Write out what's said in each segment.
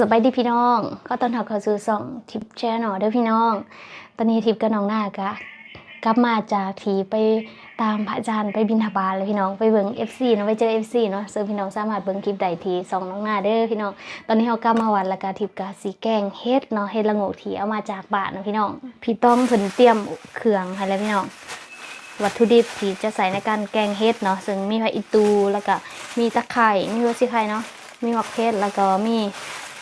สบายดีพี่น้อง ก็ต้อนรับเข้าสู่ช่องทิปแชร์หนอเด้อพี่น้อง ตอนนี้ทิปกับน้องหน้ากะกลับมาจากทีไปตามพระอาจารย์ไปบินทบาทเลยพี่น้องไปเบิ่ง FC เนาะไปเจอ FC เนาะซึ่งพี่น้องสามารถเบิ่งคลิปได้ที่สองน้องหน้าเด้อพี่น้อง ตอนนี้เรากลับมาวัดแล้วก็ทิปกะสีแกงเฮ็ดเนาะเฮ็ดละโงกทีเอามาจากบ้านเนาะพี่น้อง พี่ต้องเพิ่นเตรียมเครื่องให้แล้วพี่น้อง วัตถุดิบที่จะใส่ในการแกงเฮ็ดเนาะซึ่งมีผักอีตูแล้วก็มีตะไคร่มีหัวสิไข่เนาะมีมะเขือแล้วก็มี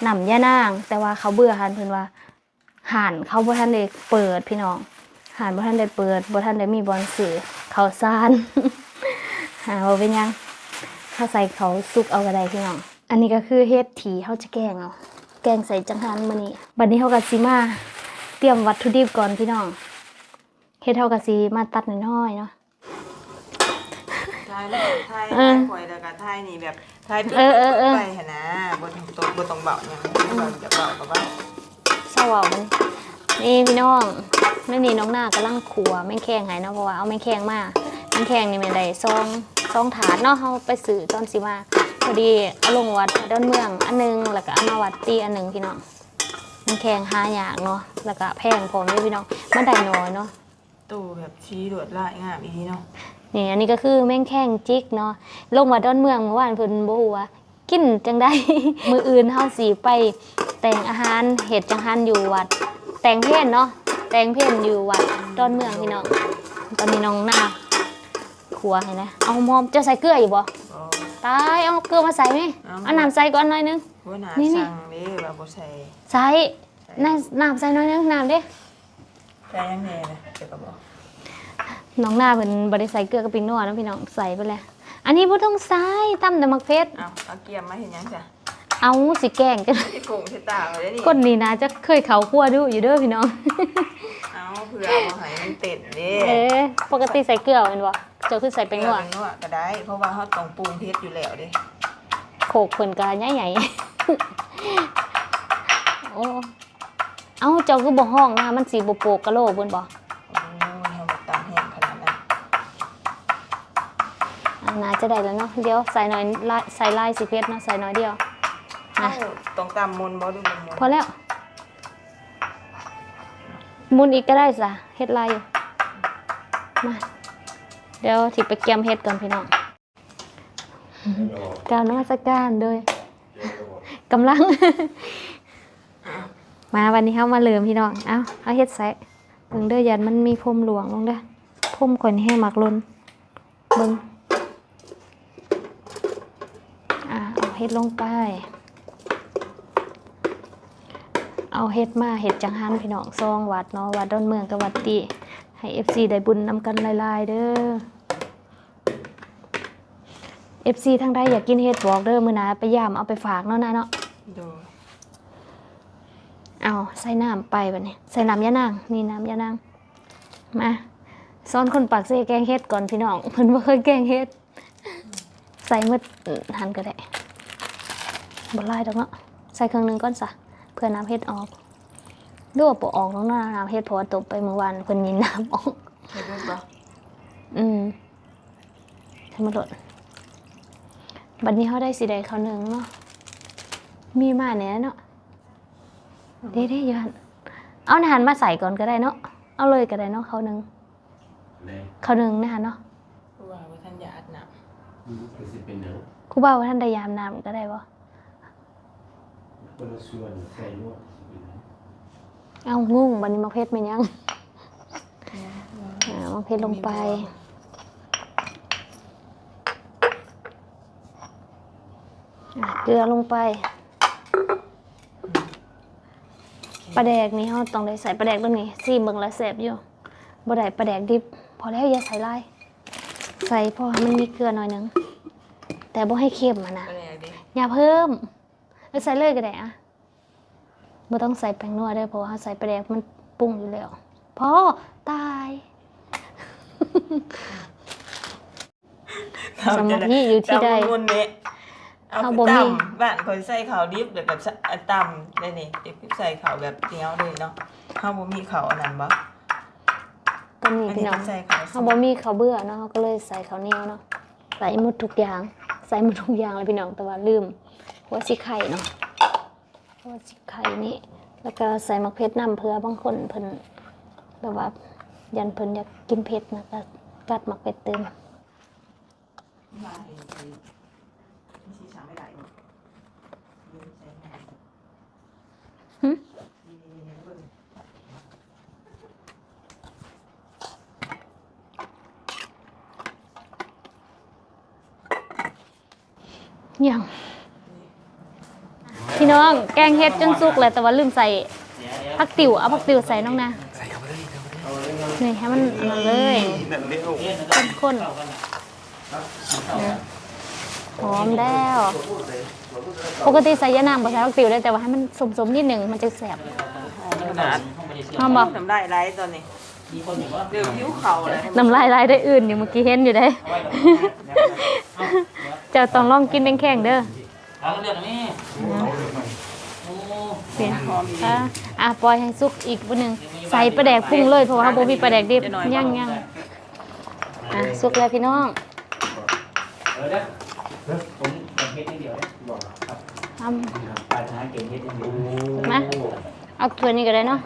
หนำย่านาง แต่ว่าเขาเบื่อหันเพิ่นว่าห่านเขาบ่ทันได้เปิดพี่น้องห่านบ่ทันได้เปิดบ่ทันได้มีบอลสื่อเขาวสารหาว่าเป็นยังเขาใส่เขาสุกเอาก็ไดพี่น้อง อันนี้ก็คือเฮ็ดที่เฮาจะแกงเอาแกงใส่จังหันมื้อนี้บัดนี้เฮาก็สิมาเตรียมวัตถุดิบก่อนพี่น้องเฮ็ดเท่ากับสีมาตัดน้อยๆเนาะายแล้วทายเออทายข่อยแล้วก็ทายนี่แบบทายเออเออเออไปหั่นนะบ่ต้องตกบ่ต้องเบาหยังบ่ต้องจะเบาก็ว่าเศร้าเอามันนี่พี่น้องไม่นี่น้องหน้ากำลังขัวแม่งแข้งใหายเนาะเพราะว่าเอาแม่งแข้งมาแม่งแข้งนี่แม่นได้ซองซองถาดเนาะเฮาไปซื้อตอนสิมาพอดีเอาลงวัดดอนเมืองอันหนึงแล้วก็เอามาวัดตีอันหนึงพี่น้องแม่งแข้งหายากเนาะ แล้วก็แพงพร้อมด้วยพี่น้องมันได้น้อยเนาะ ตู้แบบชี้ลวดลายงามอีเนาะ นี่อันนี้ก็คือแม่งแข้งจิกเนาะลงมาดอนเมืองเมื่อวานเพิ่นบ่ฮู้ว่ากินจังได้ มื้ออื่นเฮาสิไป แต่งอาหารเฮ็ดจังหันอยู่วัด แต่งเพลนเนาะแต่งเพลนอยู่วัดดอนเมืองพี่น้องตอนนี้น้องหน้าครัวเห็นไหมเอาหมอมจะใส่เกลืออยู่บ่บ่ตายเอาเกลือมาใส่ไหมเอาเอาน้ำใส่ก่อนหน่อยนึงบ่น่านี่นี่สั่งเด้ว่าบ่ใส่ใส่น้ำน้ำใส่หน่อยนึงน้ำเด้ใส่ยังแน่นะเดี๋ยวก็บอก น้องหน้าเพิ่นบ่ได้ใส่เกลือกับปิงนัวนะพี่น้องใส่ไปแล้วอันนี้บ่ต้องใส่ตำแต่มักเพชรเอาเอาเกียมมาเห็นยังจ้ะเอาสิแกล้งกันที่กุ้งที่ตาเอาได้นี่คนนี้นะจะเคยเขาคั่วดูอยู่เด้อพี่น้อง เอาเพื่อเอาให้มันเต็ดเด้เอ๊ะปกติใส่เกลือแม่นบ่เจ้าคือใส่เป็นนัวเป็นนัวก็ได้ เพราะว่าเฮาต้องปรุงเผ็ดอยู่แล้วเด้โขกเพิ่นก็ใหญ่ๆโอ้เอ้าเจ้าคือบ่ห้องนะมันสิบ่โปกกะโหลกเพิ่นบ่ โอ้ยเฮาบ่ตามแห้งขนาดนั้น อ่า น่าจะได้แล้วเนาะเดี๋ยวใส่หน่อยลายใส่ลายสิเพชรเนาะใส่น้อยเดียวเอ้านะต้องตามมนต์บ่ดูมันมนต์พอแล้วหมุนอีกก็ได้จ้ะเฮ็ดลายอยู่มาเดี๋ยวสิไปเกียมเฮ็ดก่อนพี่น้องกรารนมัสการโดยกำลัง มาวันนี้เฮามาเริ่มพี่น้อง เอ้าเอาเฮ็ดใส่เบิ่งเด้อยันมันมีพรมหลวงลงเด้อพรมข่อยนี่ให้มักลนเบิ่ง อ่าเอาเฮ็ดลงไป เอาเฮ็ดมาเฮ็ดจังหันพี่น้องซองวัดเนาะวัดดอนเมืองกับวัดติให้ FC ได้บุญนำกันหลายๆเด้อ FC ทั้งใดอยากกินเฮ็ดบอกเด้อมื้อหน้าไปย่ามเอาไปฝากเนาะนะเนาะดูเอาใส่น้ำไปบัดนี้ใส่น้ำยานางนี่น้ำยานางมาซ้อนคนปากเสแกงเฮ็ดก่อนพี่น้องเพิ่นบ่เคยแกงเฮ็ด ใส่หมืดหันก็ได้ บ่หลายดอกเนาะใส่เครื่องหนึงก่อนซะเพื่อน้ำเฮ็ดออกดูว่าบ่ออกเนาะน้ำเฮ็ดเพราะว่าตกไปเมื่อวานเพิ่นยินน้ำออกเห็นด้วยปะอืมให้มันลดบัดนี้เขาได้สีแดงเขาวหนึ่งเนาะมีมาเนี่ยเนาะเด้เด้ๆอยันเอาอาหารมาใส่ก่อนก็ได้เนาะเอาเลยก็ได้เนาะเขาวหนึ่งในเขาวหนึ่งนะคะเนาะว่าว่าท่านอยาอัดหนักคือสิเป็นหนังครูบ่าวว่าท่านได้ยามน้ำก็ได้บ่ คนละส่วนใส่ลวดสิเป็นหนังเอางุ่งบัดนี้มะเพชรเป็นยังอ่ามะเพชรลงไปอะเกลือลงไปปลาแดกนี่เขาต้องได้ใส่ปลาแดกด้วยนี่ซีเบิ่งแล้วแสบอยู่บ่ได้ปลาแดกดิบ พอแล้วอย่าใส่หลายใส่พอให้มันมีเกลือหน่อยหนึงแต่บ่ให้เค็มอะนะก็เลยดิอย่าเพิ่ม เอาใส่เลยก็ได้อะบ่ต้องใส่แป้งนัวเด้อเพราะว่าใส่ปลาแดกมันปรุงอยู่แล้วพอตายสมาธิอยู่ที่ใดตำมุนเนี่ยเอาเอาไปบ่มีตำบ้านคนใส่ข้าวดิบแบบแบบอันตำได้นี่เด็กใส่ข้าวแบบเหนียวเลยเนาะข้าวบ่มีข้าวอันนั้นบ่ก็นี่อันพี่นี้น้องเป็นใส่ข้าวเขาบ่มีข้าวเบื่อเนาะเขาก็เลยใส่ข้าวเหนียวเนาะใส่หมดทุกอย่าง ใส่หมดทุกอย่างเลยพี่น้องแต่ว่าลืม หัวสิไข่เนาะราะว่าสิไข่นี่แล้วก็ใส่มะเขือน้ำเพื่อบางคนเพิ่นแบบว่ายันเพิ่นอยากกินเผ็ดนะก็กัดมะเขือเติมมาเห็นสิไม่ใช่ช้าไม่ได้หรอกยืนใส่หน้าหึนี่ๆๆเบิ่งยัง พี่น้องแกงเฮ็ดจนสุกเลยแต่ว่าลืมใส่ผักติ๋วเอาผักติ๋วใส่น้องนะนี่ให้มันอันนั้นเลยข้นๆนะหอมแล้วปกติใส่ยะนางบ่ใส่ผักติ๋วได้แต่ว่าให้มันสมๆนิดหนึ่งมันจะแสบขนาดหอมบ่ทำได้ไรตอนนี้เดี๋ยวยิ้วเข่าเลยน้ำลายลายได้อื่นอยู่เมื่อกี้เห็นอยู่ได้เจ้าต้องลองกินแข็งๆเด้อ เอาเรื่องนี้โอ้เสียอะอะปล่อยให้สุกอีกวันหนึ่งใส่ปลาแดกปรุงเลยเพราะว่าโบมีปลาแดกดิบย่างย่างอะสุกแล้วพี่น้องเออเด้อเด้อผมผมเฮ็ดนิดเดียวเด้อบอกครับทปลาช้าเก่งเฮ็ดนิดเดียวำนะเอาถ้วยนี้ก็ได้เนาะ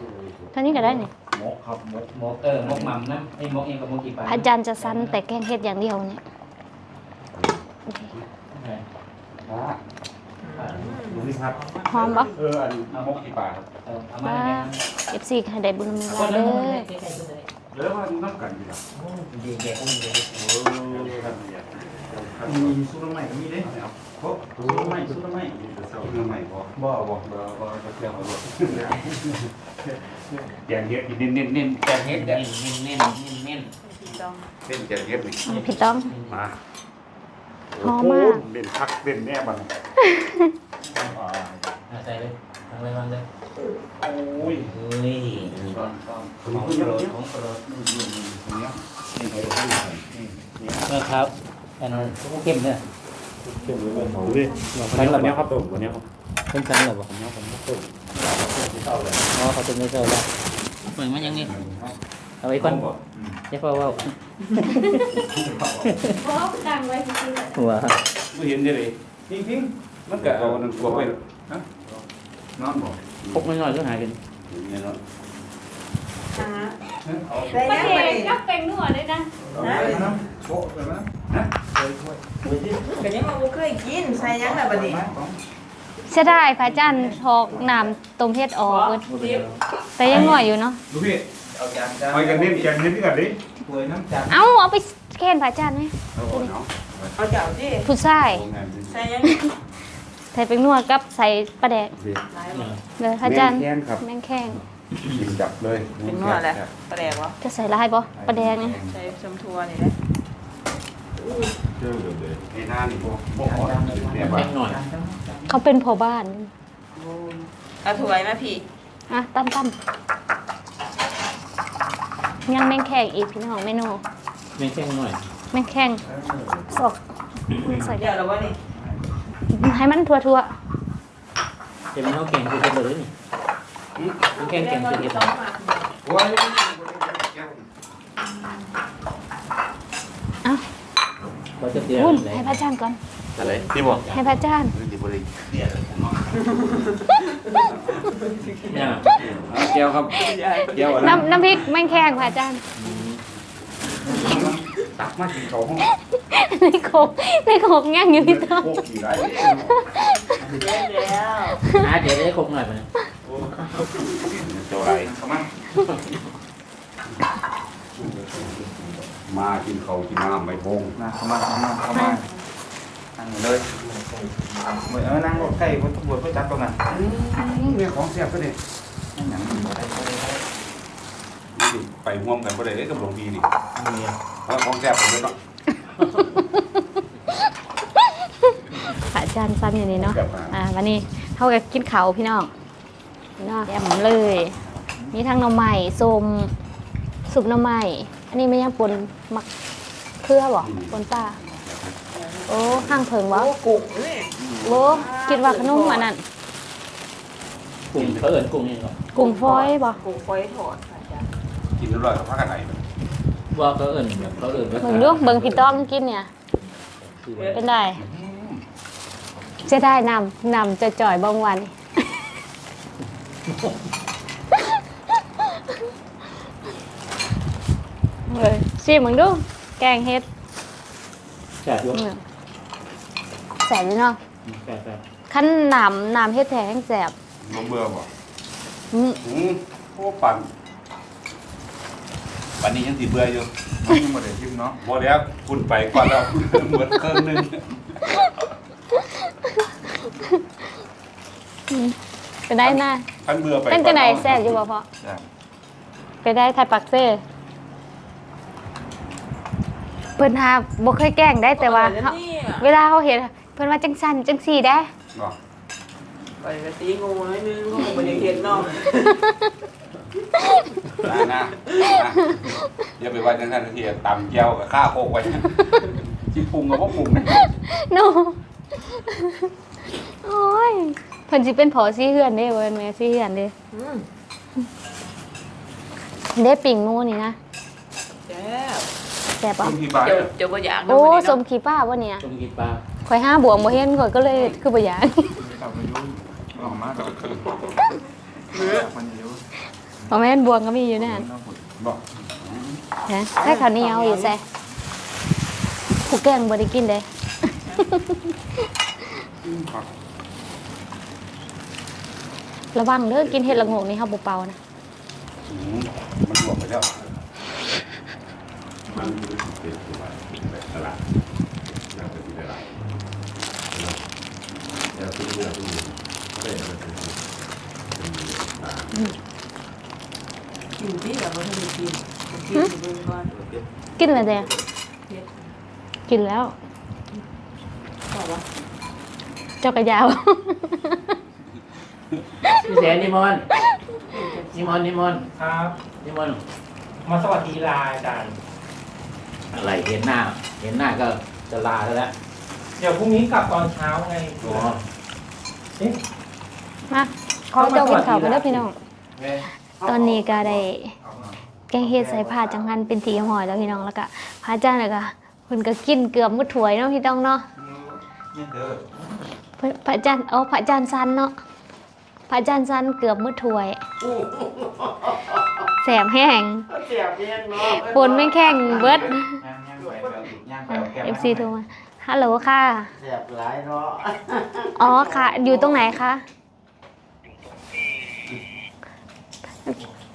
เท่านี้ก็ได้นี่มกครับมกมกเออมกหม่ำนะไอ้มกเองกับมกกี่ปลาอาจารย์จะสันแต่แกงเฮ็ดอย่างเดียวเนี่ย โอเคดูนี่ครับหอมปะเอออันมกกี่บาทครับเออเอามาว่าให้นะเอฟซีให้ได้บุญมีคลานเด้ละอคนเลยใกล้ๆกันเลยเดี๋ยวมาดูน้ำกันดีกว่าโอ้ดีแก่ก็มีเลยโอ้ครับมีสู้น้ำใหม่ก็มีเด้เพราะสู้น้ำใหม่สู้น้ำใหม่สู้น้ำใหม่บ่บ่บ่บ่บ่จะเกี่ยวกับบ่แกงเฮ็ดเน้นเน้นเน้นแกงเฮ็ดเน้เด้นเน้นเน้นเน้นเน้นพี่ต้องเน้นแกงเฮ็ดนี่อะพี่ต้องมาหอมมากเด่นพักเด่นแน่บันเอา ใส่เลยทางไปวางเลยโอ้ยเฮ้ยก้อนก้อนของโปรดของโปรดนี่นี่นี่เขาจะให้นี่นี่เออครับอันนั้นเข้มเนี่ยเข้มเลยดูดิวันนี้วันนี้ครับผมวันนี้ครับเพิ่มชั้นหรอวะผมเนาะผมต้มอ๋อเขาต้มไม่เจอแล้วเหมือนมันยังนี่เอาไว้ก่อนอย่าเฝ้าว่าหัวไม่เห็นได้เลยจริงๆ มันก็เอาหนึ่งตัวไปนะนอนบ่พกน้อยๆก็หายกันเนี่ยเนาะฮะเอาได้ยังไงกับแป้งนัวด้วยนะเอาไปนะโป๊ะไปนะนะเคยช่วยก็ยังมาบ่เคยกินใส่ยังแบบนี้เสียดายพระอาจารย์ทอกน้ำต้มเฮ็ดออกเบิดแต่ยังหน่อยอยู่เนาะดูพี่เอาจานจานไปกันเน้นกันเน้นกันดิป่วยน้ำจานเอาเอาไปแค่นพระอาจารย์ไหมเอาเนาะเอาเจ้าดิผู้ชายโรงงานดิใส่ยัง ใส่เป็นนัวกับใส่ปลาแดกหลายบ่เลยพระอาจารย์แม่นครับแม่งแข้งกินจับเลยเป็นนวดแหละปลาแดกวะจะใส่ลายบ่ปลาแดกเนี่ยใส่ชมทัวนี่แหละเจอเลยไอ้หน้านี่บ่บ่หอดเนี่ยบ้าแป้งหน่อยเขาเป็นพ่อบ้านเอาถ้วยมาพี่อะตั้มตั้มยังแม่งแข้งอีกพี่น้องเมนูแม่งแป้งหน่อยแม่งแข้งสอกใส่เดี๋ยวเราว่านี่ ให้มันทั่วทั่วเดี๋ยวมันเอาเก่งคือเป็นเลยนี่แก่งแม่เก่งก็คือสิเห็ดต้องมาโอ้ยๆอะเราจะเดือดวุ่นเลยให้พระอาจารย์ก่อน อะไรที่บอกให้พระอาจารย์นี่บ่ได้เนี่ยแก้วครับแก้วอะไรน้ำน้ำพริกแม่งแข้งพระอาจารย์ตักมากินเขาห้อง ในโคกในโคกย่างอยู่พี่ต้องโคกกี่ไรเดี๋ยวแล้วอะเดี๋ยวได้ครบหน่อยไปนะเจ้าไรเข้ามามากินเขากินน้ำใบพงมาเข้ามาเข้ามาเข้ามานั่งเลยเหมือนเออนั่งรถไฟบนตำรวจไปจับตรงนั้นเนี่ยของเสียบก็เด็นั่งหนังบ่ได้บ่ได้บ่ได้ไปห่วมกันก็ได้กับหลวงพี่นี่มีเพราะของเสียบผมเลยเนาะ พระอาจารย์ซ้ำอย่างนี้เนาะอ่าวันนี้เขาก็กินเขาวพี่น้องพี่น้องแอมเลย มีทั้งหน่อไม้ส้มสุปหน่อไม้อันนี้ไม่ยังปนมักเครือบ่ปนป้าโอ้ห้างเพิงวะโอ้กุกนี่โอ้คิดว่าขนมอันนั้นกุ้งเขาเอิญกุ้งนี่หรอกุ้งฟอยบ่กุกฟอยทอดอาจารย์กินอร่อยกับพักกันไหน ว่าเขาเอิญแบบเขาเอิญเบิ่งดูเบิ่งพี่ต้องกินเนี่ย เป็นได้จะได้นำนำจะจ่อยๆบางวัน เลยชิมมึงดู แกงเฮ็ดแซ่บอยู่เนี่ยแสบอยู่เนาะแซ่บแซ่บขั้นน้ำน้ำเฮ็ดแท้งแสบบ่เบื่อบ่อืมอืมโอ้ปั่น ปันนี้ยังสิเบื่ออยู่มันยังบ่ได้ชิมเนาะบ่แล้วคุณไปก่อนแล้วเหมือนเครื่องหนึงไปได้หน้าท่านเบื่อไปตั้งแต่ไหนก่อแสบอยู่บ่พอจ้ะไปได้ไทยปักเซ่เพิ่นหาบ่เคยแกล้งได้แต่ว่าเออเฮาเนี่ยเวลาเขาเห็นเพิ่นว่าจังซั่นจังซี่ได้เนาะไปกะตีงูน้อยนึงเขาบ่ได้เห็นเนาะ นะนะนะอย่าไปว่าจังซั่นทีตำแก้วกับข้าโคกไว้สิปรุงก็บ่ปรุงนะโนโอ้ยเพิ่นสิเป็นผอซี่เฮือนเด้บ่เป็นแม่ซี่เฮือนเด้อืมเด้ปิ่งงูนี่นะแซ่บแซ่บปะต้มที่บ้านเจ้าเจ้าบ่อยากโอ้เนาะสมขี้ป้าบ่เนี่ยจงกินปลาข่อยห้าบวงบ่เห็นข่อยก็เลยคือบ่อยากเอาไปยุ่งออกมาก็คือมื้อมันเยอะ บ่แม่นบวงก็มีอยู่นั่นเนาะพุ่นบ่นะใส่ข้าวเหนียวอยู่ใส่ผู้แกงบ่ได้กินเด้ ครับระวังเด้อกินเห็ดละโงกนี่เฮาบ่เป่านะอืมมันรวมไปแล้วมันเป็นตัวแบบตลาดน่าจะมีตลาดแล้วตัวนี้ตัวนี้ก็เป็นเป็นเป็นตา กินที่แบบบ่ทันได้กินกินอยู่เบิ่งก่อนกินแล้วเด้เฮ็ดกินแล้ว บอกว่าเจ้ากระยาว พี่แสนนิมนต์นิมนต์นิมนต์ครับนิมนต์มาสวัสดีลาอาจารย์ อะไรเห็นหน้า เห็นหน้าก็จะลาแล้วละเดี๋ยวพรุ่งนี้กลับตอนเช้าไงอ๋อเอ๊ะมาขอเจ้ากินข้าวกันเด้อพี่น้อง แม่ ตอนนี้ก็ได้เอาหน่อยแกงเฮ็ดใส่ผ้าจังหันเป็นทีหอยแล้วพี่น้องแล้วก็พระอาจารย์แล้วก็เพิ่นก็กินเกือบหมดถ้วยเนาะพี่ต้องเนาะเนี่ยเด้อเพิ่นพระอาจารย์เอาพระอาจารย์ซันเนาะพระอาจารย์ซันเกือบหมดถ้วยแสบแห้งเสียบเพียงเนาะปนไม่แข็งเบิดย่างย่างไปแบบย่างไปเอาแก้วเอฟซีโทรมาฮัลโหลค่ะแสบหลายเนาะอ๋อค่ะ อยู่ตรงไหนคะ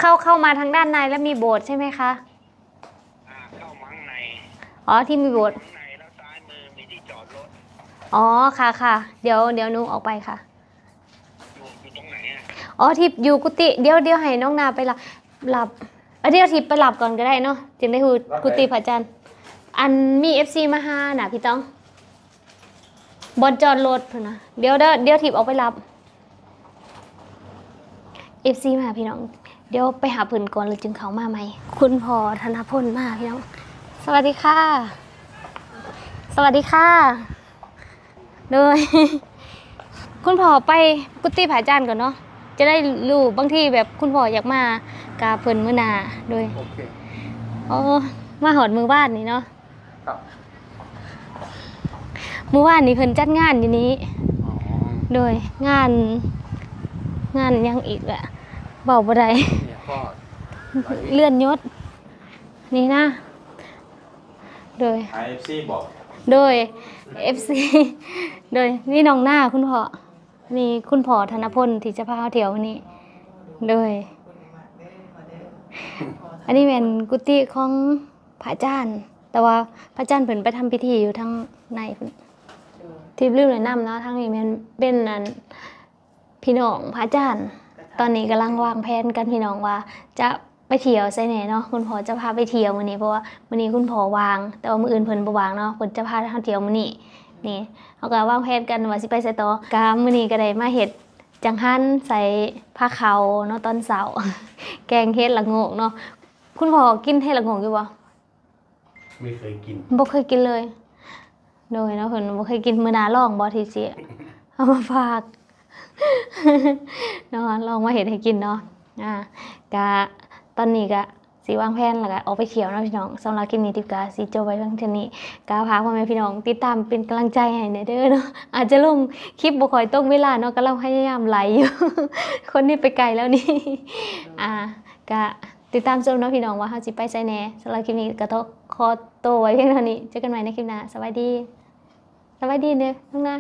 เข้าเข้ามาทางด้านในแล้วมีโบสถ์ใช่ไหมคะเข้ามังในอ๋อที่มีโบสถ์ข้างในแล้วซ้ายมือมีที่จอดรถอ๋อค่ะค่ะเดี๋ยวเดี๋ยวหนูออกไปค่ะอยู่อยู่ตรงไหนอะอ๋อทิพย์อยู่กุฏิเดี๋ยวเดี๋ยวให้น้องนาไปหลับหลับเอ้ยเดี๋ยวทิพย์ไปหลับก่อนก็ได้เนาะจึงได้ฮู้กุฏิพระอาจารย์อันมีเอฟซีมาหาน่ะพี่ต้องบอลจอดรถพุ่นนะเดี๋ยวเด้อเดี๋ยวทิพย์ออกไปหลับเอฟซีมาพี่น้อง เดี๋ยวไปหาเพิ่นก่อนเลยจึงเขามาใหม่ คุณพ่อธนพลมาพี่น้อง สวัสดีค่ะ สวัสดีค่ะโดย คุณพ่อไปกุฏิพระอาจารย์ก่อนเนาะ จะได้รู้บางทีแบบคุณพ่ออยากมากาเพิ่นมื้อหนาโดยโอเคอ๋อมาหอดมือบ้านนี่เนาะครับมือบ้านนี่เพิ่นจัดงานอยู่นี้อ๋อโดยงานงานหยังอีกแหละเบาบ่ได้ เนี่ยก็ไหลเลื่อนยศ นี่นะ โดย IFC บอก โดย FC โดยนี่น้องหน้าคุณพ่อนี่คุณพ่อธนพลที่จะพาเราเที่ยววันนี้ โดย อันนี้เป็นกุฏิของพระอาจารย์ แต่ว่าพระอาจารย์เพิ่นไปทำพิธีอยู่ทางในเพิ่นที่ลืมเลยนำเนาะทางนี้แมันเป็นอันพี่น้องพระอาจารย์ ตอนนี้กำลังวางแผนกันพี่น้องว่า จะไปเที่ยวไสแหน่เนาะคุณพ่อจะพาไปเที่ยวมื้อนี้เพราะว่ามื้อนี้คุณพ่อวาง แต่ว่ามื้ออื่นเพิ่นบ่วางเนาะเพิ่นจะพาเราเที่ยวมื้อนี้นี่เฮาก็วางแผนกันว่าสิไปไสต่อกามื้อนี้ก็ได้มาเฮ็ดจังหันใส่ผ้าขาวเนาะตอนเช้าแกงเฮ็ดละโงกเนาะคุณพ่อกินเฮ็ดละโงกอยู่บ่ไม่เคยกินบ่เคยกินเลย โดยเนาะเพิ่นบ่เคยกินมื้อหน้าลองบ่ที่สิเอามาฝาก เนาะลองมาเฮ็ดให้กินเนาะอ่ากะตอนนี้ก็สีวางแผนแล้วก็ออกไปเที่ยวนะพี่น้องสำหรับคลิปนี้ทิพกาสีโจไว้เพียงเท่านี้กาพาพ่อแม่พี่น้องติดตามเป็นกำลังใจให้ในเด้อเนาะอาจจะลงคลิปบ่คอยตรงเวลาเนาะก็เราพยายามไหลอยู่คนนี้ไปไกลแล้วนี่อ่าก็ติดตามชมนะพี่น้องว่าเฮาสิไปไสแน่สำหรับคลิปนี้ก็ต้องขอตัวไว้เพียงเท่านี้เจอกันใหม่ในคลิปหน้าสวัสดีสวัสดีเด้อน้องนา